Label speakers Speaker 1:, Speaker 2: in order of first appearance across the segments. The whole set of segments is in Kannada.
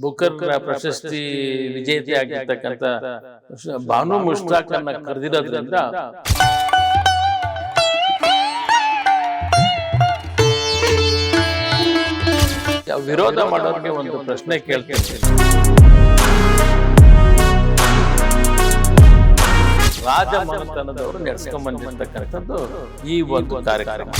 Speaker 1: ಬುಕರ್ ಪ್ರಶಸ್ತಿ ವಿಜೇತೆ ಆಗಿರ್ತಕ್ಕಂಥ ಭಾನು ಮುಷ್ತಾಕ್ ಅನ್ನ ಕರೆದಿರೋದ್ರಿಂದ ವಿರೋಧ ಮಾಡೋರಿಗೆ ಒಂದು ಪ್ರಶ್ನೆ ಕೇಳ್ತಿರ್ತೀನಿ ರಾಜಮನೆತನದವರು ನಡೆಸ್ಕೊಂಡ್ ಬಂದಿರ್ತಕ್ಕಂಥದ್ದು ಈ ಒಂದು ಕಾರ್ಯಕ್ರಮ.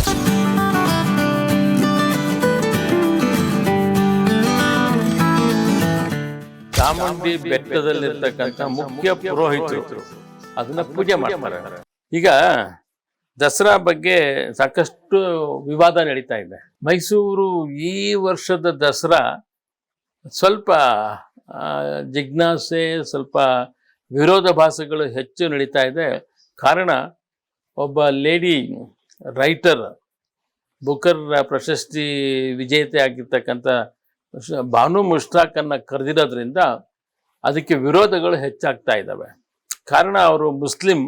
Speaker 1: ಚಾಮುಂಡಿ ಬೆಟ್ಟದಲ್ಲಿರ್ತಕ್ಕಂಥ ಮುಖ್ಯ ಪುರೋಹಿತರು. ಅದನ್ನ ಪೂಜೆ ಮಾಡ್ತಾರೆ. ಈಗ ದಸರಾ ಬಗ್ಗೆ ಸಾಕಷ್ಟು ವಿವಾದ ನಡೀತಾ ಇದೆ. ಮೈಸೂರು ಈ ವರ್ಷದ ದಸರಾ ಸ್ವಲ್ಪ ಜಿಜ್ಞಾಸೆ, ಸ್ವಲ್ಪ ವಿರೋಧ ಭಾಷೆಗಳು ಹೆಚ್ಚು ನಡೀತಾ ಇದೆ. ಕಾರಣ ಒಬ್ಬ ಲೇಡಿ ರೈಟರ್ ಬುಕರ್ ಪ್ರಶಸ್ತಿ ವಿಜೇತೆ ಆಗಿರ್ತಕ್ಕಂಥ ಭಾನು ಮುಷ್ತಾಕನ್ನ ಕರೆದಿರೋದ್ರಿಂದ ಅದಕ್ಕೆ ವಿರೋಧಗಳು ಹೆಚ್ಚಾಗ್ತಾ ಇದ್ದಾವೆ. ಕಾರಣ ಅವರು ಮುಸ್ಲಿಂ,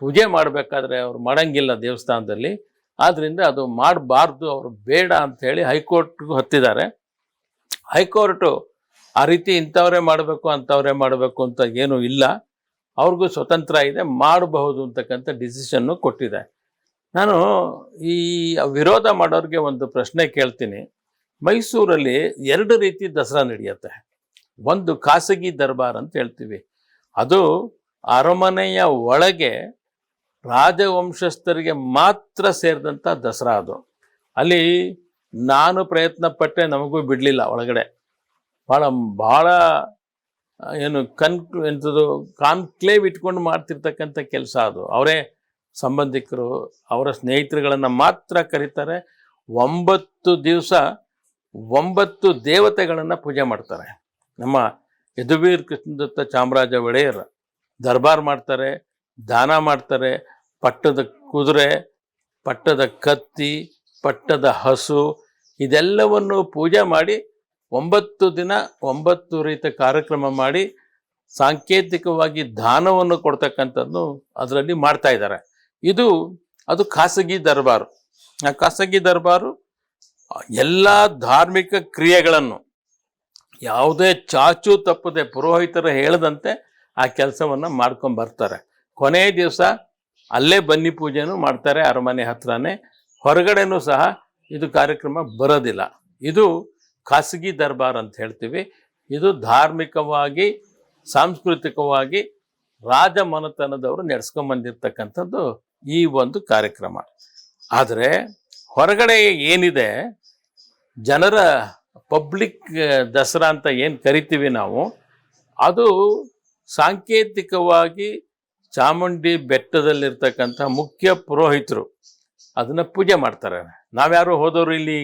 Speaker 1: ಪೂಜೆ ಮಾಡಬೇಕಾದ್ರೆ ಅವ್ರು ಮಾಡಂಗಿಲ್ಲ ದೇವಸ್ಥಾನದಲ್ಲಿ. ಆದ್ದರಿಂದ ಅದು ಮಾಡಬಾರ್ದು, ಅವರು ಬೇಡ ಅಂತ ಹೇಳಿ ಹೈಕೋರ್ಟ್ಗೂ ಹತ್ತಿದ್ದಾರೆ. ಹೈಕೋರ್ಟು ಆ ರೀತಿ ಇಂಥವರೇ ಮಾಡಬೇಕು, ಅಂಥವರೇ ಮಾಡಬೇಕು ಅಂತ ಏನೂ ಇಲ್ಲ. ಅವ್ರಿಗೂ ಸ್ವತಂತ್ರ ಇದೆ, ಮಾಡಬಹುದು ಅಂತಕ್ಕಂಥ ಡಿಸಿಷನ್ನು ಕೊಟ್ಟಿದೆ ನಾನು ಈ ವಿರೋಧ ಮಾಡೋರಿಗೆ ಒಂದು ಪ್ರಶ್ನೆ ಕೇಳ್ತೀನಿ. ಮೈಸೂರಲ್ಲಿ ಎರಡು ರೀತಿ ದಸರಾ ನಡೆಯುತ್ತೆ. ಒಂದು ಖಾಸಗಿ ದರ್ಬಾರ್ ಅಂತ ಹೇಳ್ತೀವಿ. ಅದು ಅರಮನೆಯ ಒಳಗೆ ರಾಜವಂಶಸ್ಥರಿಗೆ ಮಾತ್ರ ಸೇರಿದಂಥ ದಸರಾ ಅದು. ಅಲ್ಲಿ ನಾನು ಪ್ರಯತ್ನ ಪಟ್ಟೆ ನಮಗೂ ಬಿಡಲಿಲ್ಲ ಒಳಗಡೆ. ಭಾಳ ಭಾಳ ಏನು ಕನ್ ಎಂಥದ್ದು ಕಾನ್ಕ್ಲೇವ್ ಇಟ್ಕೊಂಡು ಮಾಡ್ತಿರ್ತಕ್ಕಂಥ ಕೆಲಸ ಅದು. ಅವರೇ ಸಂಬಂಧಿಕರು, ಅವರ ಸ್ನೇಹಿತರುಗಳನ್ನು ಮಾತ್ರ ಕರೀತಾರೆ. ಒಂಬತ್ತು ದಿವಸ ಒಂಬತ್ತು ದೇವತೆಗಳನ್ನು ಪೂಜೆ ಮಾಡ್ತಾರೆ. ನಮ್ಮ ಯದುವೀರ್ ಕೃಷ್ಣದತ್ತ ಚಾಮರಾಜ ಒಡೆಯರ್ ದರ್ಬಾರ್ ಮಾಡ್ತಾರೆ, ದಾನ ಮಾಡ್ತಾರೆ, ಪಟ್ಟದ ಕುದುರೆ, ಪಟ್ಟದ ಕತ್ತಿ, ಪಟ್ಟದ ಹಸು, ಇದೆಲ್ಲವನ್ನು ಪೂಜೆ ಮಾಡಿ ಒಂಬತ್ತು ದಿನ ಒಂಬತ್ತು ರೀತಿಯ ಕಾರ್ಯಕ್ರಮ ಮಾಡಿ ಸಾಂಕೇತಿಕವಾಗಿ ದಾನವನ್ನು ಕೊಡ್ತಕ್ಕಂಥದ್ದು ಅದರಲ್ಲಿ ಮಾಡ್ತಾ ಇದ್ದಾರೆ. ಇದು ಅದು ಖಾಸಗಿ ದರ್ಬಾರು. ಆ ಖಾಸಗಿ ದರ್ಬಾರು ಎಲ್ಲ ಧಾರ್ಮಿಕ ಕ್ರಿಯೆಗಳನ್ನು ಯಾವುದೇ ಚಾಚು ತಪ್ಪದೆ ಪುರೋಹಿತರು ಹೇಳದಂತೆ ಆ ಕೆಲಸವನ್ನು ಮಾಡ್ಕೊಂಡು ಬರ್ತಾರೆ. ಕೊನೆ ದಿವಸ ಅಲ್ಲೇ ಬನ್ನಿ ಪೂಜೆನೂ ಮಾಡ್ತಾರೆ ಅರಮನೆ ಹತ್ರನೇ. ಹೊರಗಡೆನೂ ಸಹ ಇದು ಕಾರ್ಯಕ್ರಮ ಬರೋದಿಲ್ಲ. ಇದು ಖಾಸಗಿ ದರ್ಬಾರ್ ಅಂತ ಹೇಳ್ತೀವಿ. ಇದು ಧಾರ್ಮಿಕವಾಗಿ, ಸಾಂಸ್ಕೃತಿಕವಾಗಿ ರಾಜ ಮನೆತನದವರು ನಡೆಸ್ಕೊಂಡ್ಬಂದಿರ್ತಕ್ಕಂಥದ್ದು ಈ ಒಂದು ಕಾರ್ಯಕ್ರಮ. ಆದರೆ ಹೊರಗಡೆ ಏನಿದೆ, ಜನರ ಪಬ್ಲಿಕ್ ದಸರಾ ಅಂತ ಏನು ಕರಿತೀವಿ ನಾವು, ಅದು ಸಾಂಕೇತಿಕವಾಗಿ ಚಾಮುಂಡಿ ಬೆಟ್ಟದಲ್ಲಿರ್ತಕ್ಕಂಥ ಮುಖ್ಯ ಪುರೋಹಿತರು ಅದನ್ನ ಪೂಜೆ ಮಾಡ್ತಾರೆ. ನಾವ್ಯಾರು ಹೋದವರು ಇಲ್ಲಿ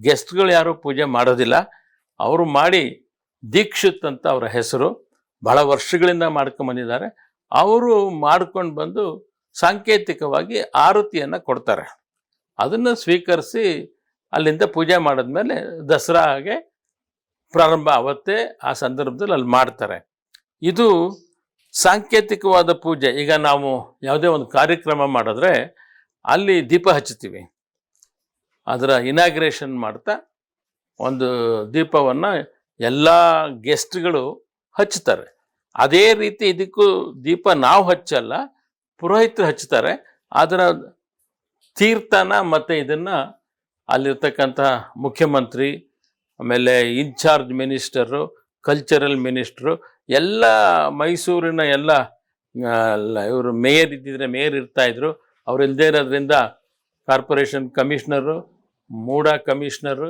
Speaker 1: ಗೆಸ್ಟ್ಗಳು ಯಾರು ಪೂಜೆ ಮಾಡೋದಿಲ್ಲ. ಅವರು ಮಾಡಿ ದೀಕ್ಷಿತ್ ಅಂತ ಅವರ ಹೆಸರು, ಬಹಳ ವರ್ಷಗಳಿಂದ ಮಾಡ್ಕೊಂಡ್ ಬಂದಿದ್ದಾರೆ. ಅವರು ಮಾಡ್ಕೊಂಡು ಬಂದು ಸಾಂಕೇತಿಕವಾಗಿ ಆರತಿಯನ್ನು ಕೊಡ್ತಾರೆ. ಅದನ್ನು ಸ್ವೀಕರಿಸಿ ಅಲ್ಲಿಂದ ಪೂಜೆ ಮಾಡಿದ್ಮೇಲೆ ದಸರಾಗೆ ಪ್ರಾರಂಭ ಅವತ್ತೇ ಆ ಸಂದರ್ಭದಲ್ಲಿ ಅಲ್ಲಿ ಮಾಡ್ತಾರೆ. ಇದು ಸಾಂಕೇತಿಕವಾದ ಪೂಜೆ. ಈಗ ನಾವು ಯಾವುದೇ ಒಂದು ಕಾರ್ಯಕ್ರಮ ಮಾಡಿದ್ರೆ ಅಲ್ಲಿ ದೀಪ ಹಚ್ಚುತ್ತೀವಿ. ಅದರ ಇನಾಗ್ರೇಷನ್ ಮಾಡ್ತಾ ಒಂದು ದೀಪವನ್ನು ಎಲ್ಲ ಗೆಸ್ಟ್ಗಳು ಹಚ್ತಾರೆ ಅದೇ ರೀತಿ ಇದಕ್ಕೂ ದೀಪ ನಾವು ಹಚ್ಚಲ್ಲ, ಪುರೋಹಿತರು ಹಚ್ತಾರೆ ಅದರ ತೀರ್ಥನ ಮತ್ತು ಇದನ್ನು ಅಲ್ಲಿರ್ತಕ್ಕಂತಹ ಮುಖ್ಯಮಂತ್ರಿ, ಆಮೇಲೆ ಇನ್ಚಾರ್ಜ್ ಮಿನಿಸ್ಟರು, ಕಲ್ಚರಲ್ ಮಿನಿಸ್ಟ್ರು, ಎಲ್ಲ ಮೈಸೂರಿನ ಎಲ್ಲ ಇವರು ಮೇಯರ್ ಇದ್ದಿದ್ರೆ ಮೇಯರ್ ಇರ್ತಾಯಿದ್ರು ಅವ್ರು ಇಲ್ಲದೇ ಇರೋದ್ರಿಂದ ಕಾರ್ಪೊರೇಷನ್ ಕಮಿಷ್ನರು, ಮೂಡ ಕಮಿಷ್ನರು,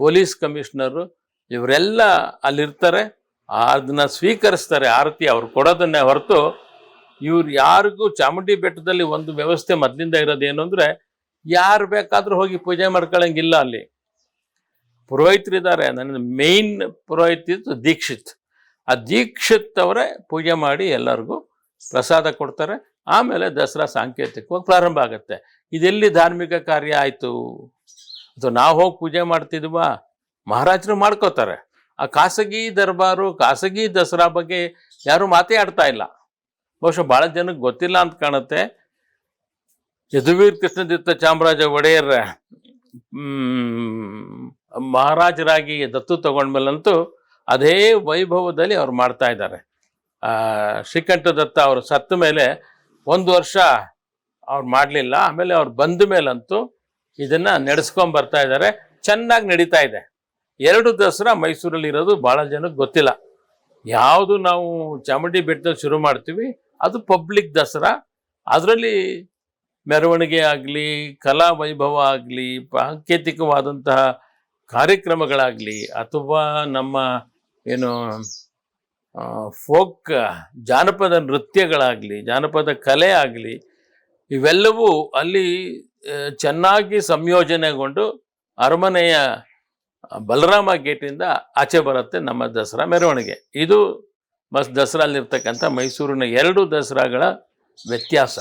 Speaker 1: ಪೊಲೀಸ್ ಕಮಿಷ್ನರು, ಇವರೆಲ್ಲ ಅಲ್ಲಿರ್ತಾರೆ. ಅದನ್ನ ಸ್ವೀಕರಿಸ್ತಾರೆ ಆರತಿ ಅವ್ರು ಕೊಡೋದನ್ನೇ ಹೊರತು ಇವ್ರು ಯಾರಿಗೂ ಚಾಮುಂಡಿ ಬೆಟ್ಟದಲ್ಲಿ ಒಂದು ವ್ಯವಸ್ಥೆ ಮೊದಲಿಂದ ಇರೋದೇನು ಅಂದರೆ, ಯಾರು ಬೇಕಾದ್ರೂ ಹೋಗಿ ಪೂಜೆ ಮಾಡ್ಕೊಳ್ಳಂಗಿಲ್ಲ ಅಲ್ಲಿ. ಪುರೋಹಿತರಿದ್ದಾರೆ ನನ್ನ ಮೇನ್ ಪುರೋಹಿತ ದೀಕ್ಷಿತ್. ಆ ದೀಕ್ಷಿತ್ ಅವರೇ ಪೂಜೆ ಮಾಡಿ ಎಲ್ಲರಿಗೂ ಪ್ರಸಾದ ಕೊಡ್ತಾರೆ. ಆಮೇಲೆ ದಸರಾ ಸಾಂಕೇತಿಕವಾಗಿ ಪ್ರಾರಂಭ ಆಗುತ್ತೆ. ಇದೆಲ್ಲಿ ಧಾರ್ಮಿಕ ಕಾರ್ಯ ಆಯಿತು? ಅಥವಾ ನಾವು ಹೋಗಿ ಪೂಜೆ ಮಾಡ್ತಿದ್ವಾ? ಮಹಾರಾಜರು ಮಾಡ್ಕೋತಾರೆ. ಆ ಖಾಸಗಿ ದರ್ಬಾರು, ಖಾಸಗಿ ದಸರಾ ಬಗ್ಗೆ ಯಾರು ಮಾತೇ ಆಡ್ತಾ ಇಲ್ಲ. ಬಹುಶಃ ಭಾಳ ಜನಕ್ಕೆ ಗೊತ್ತಿಲ್ಲ ಅಂತ ಕಾಣುತ್ತೆ. ಯದುವೀರ್ ಕೃಷ್ಣದತ್ತ ಚಾಮರಾಜ ಒಡೆಯರ ಮಹಾರಾಜರಾಗಿ ದತ್ತು ತಗೊಂಡ್ಮೇಲಂತೂ ಅದೇ ವೈಭವದಲ್ಲಿ ಅವ್ರು ಮಾಡ್ತಾ ಇದ್ದಾರೆ. ಶ್ರೀಕಂಠ ದತ್ತ ಅವರು ಸತ್ತ ಮೇಲೆ ಒಂದು ವರ್ಷ ಅವ್ರು ಮಾಡಲಿಲ್ಲ, ಆಮೇಲೆ ಅವ್ರು ಬಂದ ಮೇಲಂತೂ ಇದನ್ನ ನಡೆಸ್ಕೊಂಡ್ ಬರ್ತಾ ಇದ್ದಾರೆ. ಚೆನ್ನಾಗಿ ನಡೀತಾ ಇದೆ. ಎರಡು ದಸರಾ ಮೈಸೂರಲ್ಲಿ ಇರೋದು ಬಹಳ ಜನಕ್ಕೆ ಗೊತ್ತಿಲ್ಲ. ಯಾವುದು ನಾವು ಚಾಮುಂಡಿ ಬೆಟ್ಟದಲ್ಲಿ ಶುರು ಮಾಡ್ತೀವಿ ಅದು ಪಬ್ಲಿಕ್ ದಸರಾ. ಅದರಲ್ಲಿ ಮೆರವಣಿಗೆ ಆಗಲಿ, ಕಲಾ ವೈಭವ ಆಗಲಿ, ಸಾಂಕೇತಿಕವಾದಂತಹ ಕಾರ್ಯಕ್ರಮಗಳಾಗಲಿ ಅಥವಾ ನಮ್ಮ ಏನು ಫೋಕ್ ಜಾನಪದ ನೃತ್ಯಗಳಾಗಲಿ, ಜಾನಪದ ಕಲೆ ಆಗಲಿ, ಇವೆಲ್ಲವೂ ಅಲ್ಲಿ ಚೆನ್ನಾಗಿ ಸಂಯೋಜನೆಗೊಂಡು ಅರಮನೆಯ ಬಲರಾಮ ಗೇಟಿಂದ ಆಚೆ ಬರುತ್ತೆ ನಮ್ಮ ದಸರಾ ಮೆರವಣಿಗೆ. ಇದು ಮಸ್ ದಸರಾಲಿರ್ತಕ್ಕಂಥ ಮೈಸೂರಿನ ಎರಡು ದಸರಾಗಳ ವ್ಯತ್ಯಾಸ.